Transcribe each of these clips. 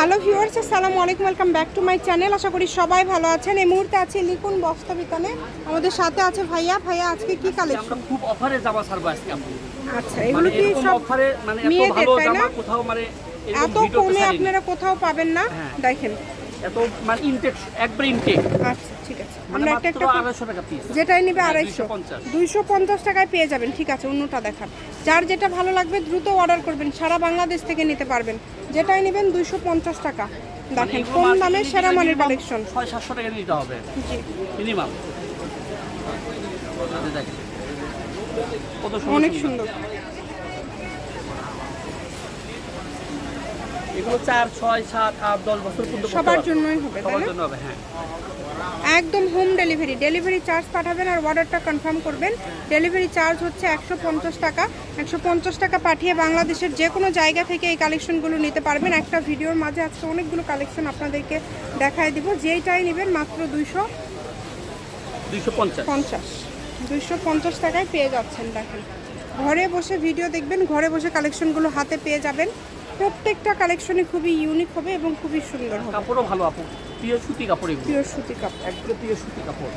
Hello viewers আসসালামু আলাইকুম welcome back to my channel. আশা করি সবাই ভালো আছেন। এই মুহূর্তে আছে লিকুন বস্ত্রবিতানে আমাদের সাথে আছে ভাইয়া। ভাইয়া আজকে কি কালেকশন আমরা খুব অফারে জামা ছাড়ব আজকে আমরা। আচ্ছা মানে এগুলো কি সব অফারে মানে এত ভালো জামা কোথাও মানে এত কমে আপনারা কোথাও পাবেন না। হ্যাঁ। দেখেন এত মানে ইনটেক একবার ইনটেক আচ্ছা ঠিক আছে। মানে আমরা একটা একটা আড়াইশো টাকা পিস যেটাই নেবে হ্যাঁ, আড়াইশো। 250 দুইশো পঞ্চাশ টাকায় পেয়ে যাবেন ঠিক আছে অন্যটা দেখান। যার যেটা ভালো লাগবে দ্রুত অর্ডার করবেন সারা বাংলাদেশ থেকে নিতে পারবেন। যেটাই নেবেন দুইশো পঞ্চাশ টাকা। দেখেন কম দামে সেরা মানের কালেকশন ছয় সাতশো টাকা নিতে হবে। জি। মিনিমাম কত অনেক সুন্দর। এগুলো চার ছয় সাত আট দশ বছর পর্যন্ত সবার। জন্যই হবে সবার জন্য হবে হ্যাঁ। একদম হোম ডেলিভারি ডেলিভারি চার্জ পাঠাবেন আর অর্ডারটা কনফার্ম করবেন। ডেলিভারি চার্জ হচ্ছে একশো পঞ্চাশ টাকা। একশো পঞ্চাশ টাকা পাঠিয়ে বাংলাদেশের যে কোনো জায়গা থেকে এই কালেকশনগুলো নিতে পারবেন। একটা ভিডিওর মাঝে আজকে অনেকগুলো কালেকশন আপনাদেরকে দেখায় দিব। যেইটাই নেবেন মাত্র দুইশো দুইশো পঞ্চাশ। দুইশো পঞ্চাশ টাকায় পেয়ে যাচ্ছেন দেখেন। ঘরে বসে ভিডিও দেখবেন ঘরে বসে কালেকশনগুলো হাতে পেয়ে যাবেন। প্রত্যেকটা কালেকশনে খুবই ইউনিক হবে এবং খুবই সুন্দর হবে। কাপড়ও ভালো আপু। প্রিয় সুতি কাপড় এগুলো। পিওর সুতি কাপড়। একদম প্রিয় সুতি কাপড়।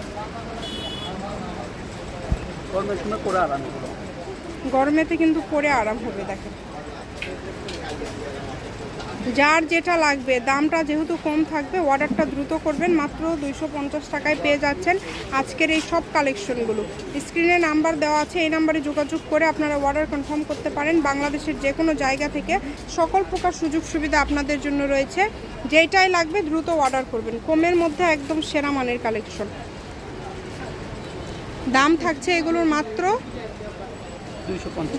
গরমের সময় পরে আরাম হবে গরমেতে কিন্তু পরে আরাম হবে দেখেন। যার যেটা লাগবে দামটা যেহেতু কম থাকবে অর্ডারটা দ্রুত করবেন মাত্র দুইশো পঞ্চাশ টাকায় পেয়ে যাচ্ছেন আজকের এই সব কালেকশনগুলো স্ক্রিনে নাম্বার দেওয়া আছে এই নাম্বারে যোগাযোগ করে আপনারা অর্ডার কনফার্ম করতে পারেন। বাংলাদেশের যে কোনো জায়গা থেকে সকল প্রকার সুযোগ সুবিধা আপনাদের জন্য রয়েছে। যেইটাই লাগবে দ্রুত অর্ডার করবেন। কমের মধ্যে একদম সেরা মানের কালেকশন দাম থাকছে এগুলোর মাত্র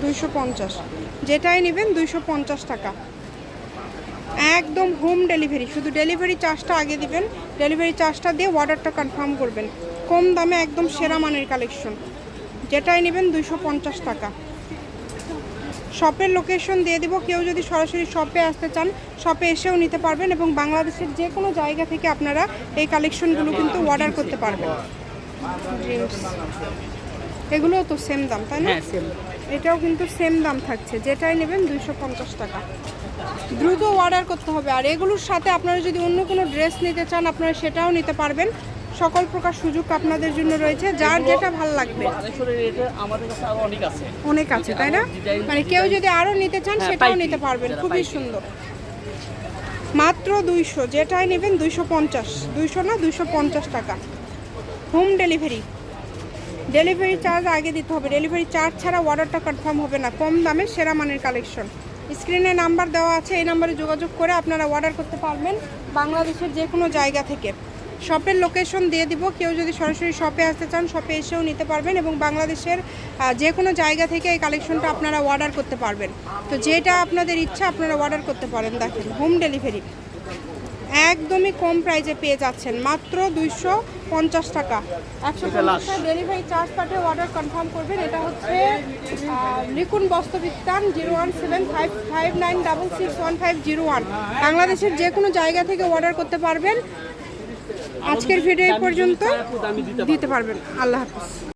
দুইশো পঞ্চাশ। যেটাই নেবেন দুইশো পঞ্চাশ টাকা। একদম হোম ডেলিভারি, শুধু ডেলিভারি চার্জটা আগে দিবেন, ডেলিভারি চার্জটা দিয়ে অর্ডারটা কনফার্ম করবেন। কম দামে একদম সেরা মানের কালেকশন যেটাই নেবেন দুইশো পঞ্চাশ টাকা। শপের লোকেশন দিয়ে দিব, কেউ যদি সরাসরি শপে আসতে চান শপে এসেও নিতে পারবেন এবং বাংলাদেশের যে কোনো জায়গা থেকে আপনারা এই কালেকশনগুলো কিন্তু অর্ডার করতে পারবেন। এগুলোও তো সেম দাম, তাই না? হ্যাঁ এটাও কিন্তু সেম দাম থাকছে। যেটাই নেবেন দুইশো পঞ্চাশ টাকা। দ্রুত অর্ডার করতে হবে। আর এগুলোর সাথে আপনারা যদি অন্য কোনো ড্রেস নিতে চান আপনারা সেটাও নিতে পারবেন। সকল প্রকার সুযোগ আপনাদের জন্য রয়েছে। যার যেটা ভালো লাগবে। আছে। অনেক আছে তাই না? মানে কেউ যদি আরও নিতে চান হ্যাঁ, সেটাও নিতে পারবেন। খুবই সুন্দর। মাত্র দুইশো। যেটাই নেবেন দুইশো পঞ্চাশ। দুইশো না দুইশো পঞ্চাশ টাকা। হোম ডেলিভারি ডেলিভারি চার্জ আগে দিতে হবে। ডেলিভারি চার্জ ছাড়া অর্ডারটা কনফার্ম হবে না। কম দামে সেরা মানের কালেকশন স্ক্রিনে নাম্বার দেওয়া আছে, এই নাম্বারে যোগাযোগ করে আপনারা অর্ডার করতে পারবেন বাংলাদেশের যে কোনো জায়গা থেকে। শপের লোকেশন দিয়ে দিব। কেউ যদি সরাসরি শপে আসতে চান শপে এসেও নিতে পারবেন এবং বাংলাদেশের যে কোনো জায়গা থেকে এই কালেকশনটা আপনারা অর্ডার করতে পারবেন। তো যেটা আপনাদের ইচ্ছা, আপনারা অর্ডার করতে পারেন। দেখেন হোম ডেলিভারি একদমই কম প্রাইজে পেয়ে যাচ্ছেন। মাত্র দুইশো পঞ্চাশ টাকা। একশো এটা last। ডেলিভারি চার্জ পাঠিয়ে অর্ডার কনফার্ম করবেন। এটা হচ্ছে Likun Bostrobitan zero one seven five five nine double six one five zero one. বাংলাদেশের যে কোনো জায়গা থেকে অর্ডার করতে পারবেন। আজকের ভিডিও পর্যন্ত। দিতে পারবেন। আল্লাহ হাফিজ।